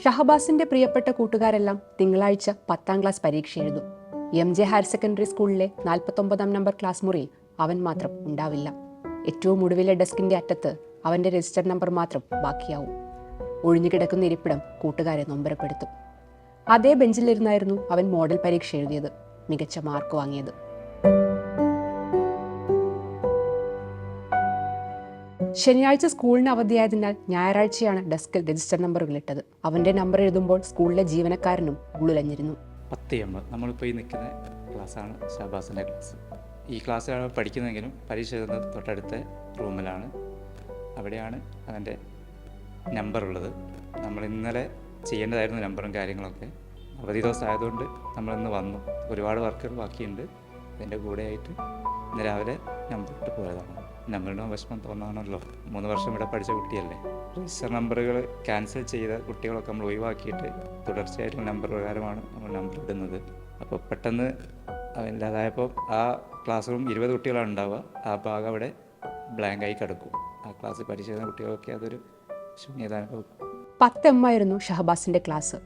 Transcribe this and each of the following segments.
ഷഹബാസിന്റെ പ്രിയപ്പെട്ട കൂട്ടുകാരെല്ലാം തിങ്കളാഴ്ച പത്താം ക്ലാസ് പരീക്ഷ എഴുതും. എം ജെ ഹയർ സെക്കൻഡറി സ്കൂളിലെ നാൽപ്പത്തൊമ്പതാം നമ്പർ ക്ലാസ് മുറിയിൽ അവൻ മാത്രം ഉണ്ടാവില്ല. ഏറ്റവും ഒടുവിലെ ഡെസ്കിന്റെ അറ്റത്ത് അവന്റെ രജിസ്റ്റർ നമ്പർ മാത്രം ബാക്കിയാവും. ഒഴിഞ്ഞുകിടക്കുന്ന ഇരിപ്പിടം കൂട്ടുകാരെ നൊമ്പരപ്പെടുത്തും. അതേ ബെഞ്ചിലിരുന്നായിരുന്നു അവൻ മോഡൽ പരീക്ഷ എഴുതിയത് മികച്ച മാർക്ക് വാങ്ങിയത്. ശനിയാഴ്ച സ്കൂളിന് അവധിയായതിനാൽ ഞായറാഴ്ചയാണ് ഡെസ്കിൽ രജിസ്റ്റർ നമ്പറുകൾ ഇട്ടത്. അവന്റെ നമ്പർ എഴുതുമ്പോൾ സ്കൂളിലെ ജീവനക്കാരനും ഉള്ളിലഞ്ഞിരുന്നു. ഈ നിൽക്കുന്ന ക്ലാസ്സാണ് ഷാബാസിന്റെ ക്ലാസ്. ഈ ക്ലാസ്സിലാണ് പഠിക്കുന്നതെങ്കിലും പരീക്ഷ എഴുതുന്നത് തൊട്ടടുത്ത റൂമിലാണ്. അവിടെയാണ് അവന്റെ നമ്പർ ഉള്ളത്. നമ്മൾ ഇന്നലെ ചെയ്യേണ്ടതായിരുന്നു നമ്പറും കാര്യങ്ങളൊക്കെ അവധി ദിവസം ആയതുകൊണ്ട് നമ്മളിന്ന് വന്നു. ഒരുപാട് വർക്കുകൾ ബാക്കിയുണ്ട്. അതിന്റെ കൂടെയായിട്ട് ഇന്ന് രാവിലെ നമ്പർ ഇട്ട് പോയതാണ്. നമ്പറിന് വിഷമം തോന്നാണല്ലോ. മൂന്ന് വർഷം ഇവിടെ പഠിച്ച കുട്ടിയല്ലേ. രജിസ്റ്റർ നമ്പറുകൾ ക്യാൻസൽ ചെയ്ത കുട്ടികളൊക്കെ നമ്മൾ ഒഴിവാക്കിയിട്ട് തുടർച്ചയായിട്ടുള്ള നമ്പർ പ്രകാരമാണ് നമ്മൾ നമ്പർ ഇടുന്നത്. അപ്പോൾ പെട്ടെന്ന് അതില്ലാതായപ്പോൾ ആ ക്ലാസ് റൂം ഇരുപത് കുട്ടികളാണ് ഉണ്ടാവുക. ആ ഭാഗം അവിടെ ബ്ലാങ്കായി കിടക്കും. ആ ക്ലാസ് പരിശോധന കുട്ടികളൊക്കെ അതൊരു ശൂന്യതാനുഭവം പത്ത് എം ആയിരുന്നു ഷഹബാസിന്റെ ക്ലാസ്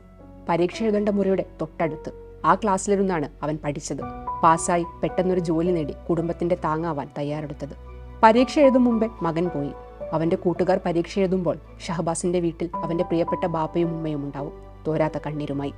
പരീക്ഷ എഴുതേണ്ട മുറിയുടെ തൊട്ടടുത്ത്. ആ ക്ലാസ്സിലിരുന്നാണ് അവൻ പഠിച്ചത്. പാസ്സായി പെട്ടെന്നൊരു ജോലി നേടി കുടുംബത്തിന്റെ താങ്ങാവാൻ തയ്യാറെടുത്തത്. പരീക്ഷ എഴുതും മുമ്പേ മകൻ പോയി. അവന്റെ കൂട്ടുകാർ പരീക്ഷ എഴുതുമ്പോൾ ഷഹബാസിന്റെ വീട്ടിൽ അവന്റെ പ്രിയപ്പെട്ട ബാപ്പയും ഉമ്മയും ഉണ്ടാവും. തോരാത്ത കണ്ണീരുമായി.